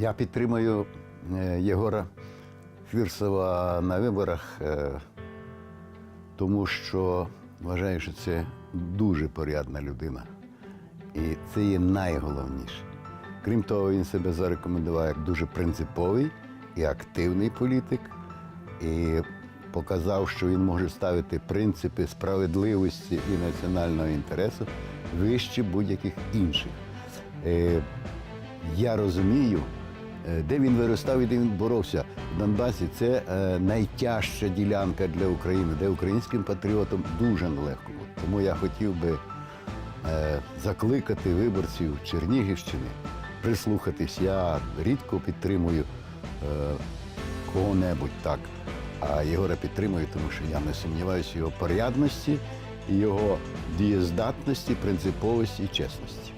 Я підтримую е, Єгора Фірсова на виборах, е, тому що вважаю, що це дуже порядна людина. І це є найголовніше. Крім того, він себе зарекомендував як дуже принциповий і активний політик, і показав, що він може ставити принципи справедливості і національного інтересу вище будь-яких інших. Е, Я розумію, де він виростав і де він боровся. В Донбасі це е, найтяжча ділянка для України, де українським патріотам дуже нелегко. Тому я хотів би е, закликати виборців Чернігівщини прислухатись. Я рідко підтримую е, кого-небудь так, а Єгора підтримую, тому що я не сумніваюся в його порядності, його дієздатності, принциповості і чесності.